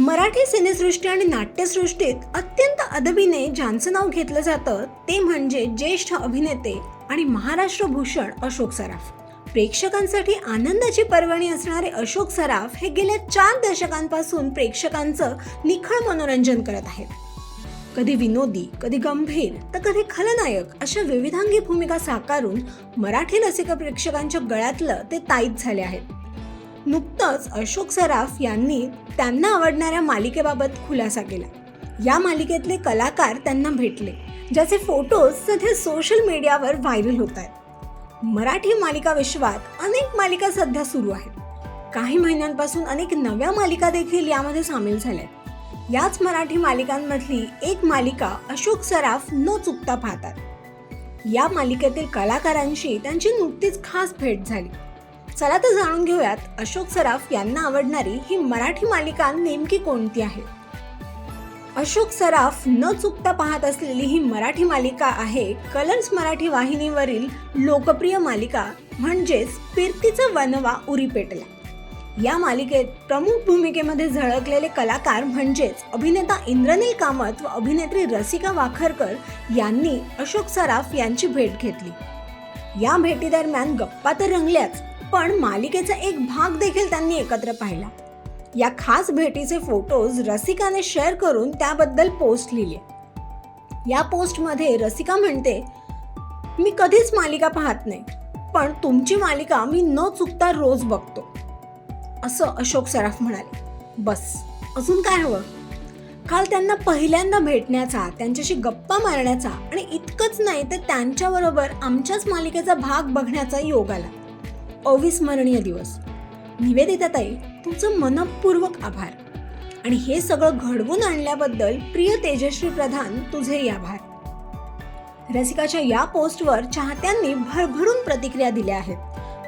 मराठी सिनेसृष्टी आणि नाट्यसृष्टीत अत्यंत अदबीने ज्यांचं नाव घेतलं जातं ते म्हणजे ज्येष्ठ अभिनेते आणि महाराष्ट्र भूषण अशोक सराफ. प्रेक्षकांसाठी आनंदाची पर्वणी असणारे अशोक सराफ हे गेल्या चार दशकांपासून प्रेक्षकांचं निखळ मनोरंजन करत आहेत. कधी विनोदी कधी गंभीर तर कधी खलनायक अशा विविधांगी भूमिका साकारून मराठी रसिक प्रेक्षकांच्या गळ्यातलं ते ताईत झाले आहेत. नुकतंच अशोक सराफ यांनी त्यांना आवडणाऱ्या मालिकेबाबत खुलासा केला. या मालिकेतले कलाकार त्यांना भेटले ज्याचे फोटोज सध्या सोशल मीडियावर व्हायरल होत आहेत. मराठी मालिका विश्वात अनेक मालिका सध्या सुरू आहेत. काही महिन्यांपासून अनेक नव्या मालिका देखील यामध्ये सामील झाल्या आहेत याच मराठी मालिकांमधली एक मालिका अशोक सराफ न चुकता पाहतात. या मालिकेतील कलाकारांशी त्यांची नुकतीच खास भेट झाली. चला तर जाणून घेऊयात अशोक सराफ यांना आवडणारी ही मराठी मालिका नेमकी कोणती आहे? अशोक सराफ न चुकता पाहत असलेली ही मराठी मालिका आहे कलर्स मराठी वाहिनीवरील लोकप्रिय मालिका म्हणजेच फिरतीचा वनवा उरी पेटला या मालिकेत प्रमुख भूमिकेमध्ये झळकलेले कलाकार म्हणजेच अभिनेता इंद्रनील कामत व अभिनेत्री रसिका वाखरकर यांनी अशोक सराफ यांची भेट घेतली. या भेटीदरम्यान गप्पा तर रंगल्याच पण मालिकेचा एक भाग देखील त्यांनी एकत्र पाहिला. या खास भेटीचे फोटोज रसिकाने शेअर करून त्याबद्दल पोस्ट लिहिले. या पोस्टमध्ये रसिका म्हणते मी कधीच मालिका पाहत नाही पण तुमची मालिका मी न चुकता रोज बघतो. असं अशोक सराफ म्हणाले. बस अजून काय हवं? काल त्यांना पहिल्यांदा भेटण्याचा त्यांच्याशी गप्पा मारण्याचा आणि इतकंच नाही तर त्यांच्याबरोबर आमच्याच मालिकेचा भाग बघण्याचा योग आला. अविस्मरणीय दिवस. निवेदिताताई तुमचं मनपूर्वक आभार. आणि हे सगळं घडवून आणल्याबद्दल प्रिय तेजश्री प्रधान तुझेही आभार. रसिकाच्या या पोस्टवर चाहत्यांनी भरभरून प्रतिक्रिया दिल्या आहेत.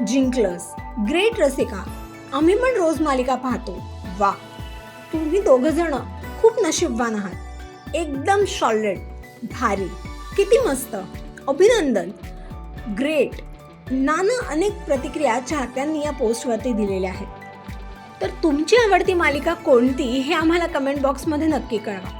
जिंकलस ग्रेट रसिका. आम्ही पण रोज मालिका पाहतो. वा तुम्ही दोघ जण खूप नशीबवान आहात. एकदम सॉलिड भारी. किती मस्त. अभिनंदन. ग्रेट नाना अनेक प्रतिक्रिया चाहत्यांनी या पोस्टवरती दिलेल्या आहेत. तर तुमची आवडती मालिका कोणती हे आम्हाला कमेंट बॉक्समध्ये नक्की कळवा.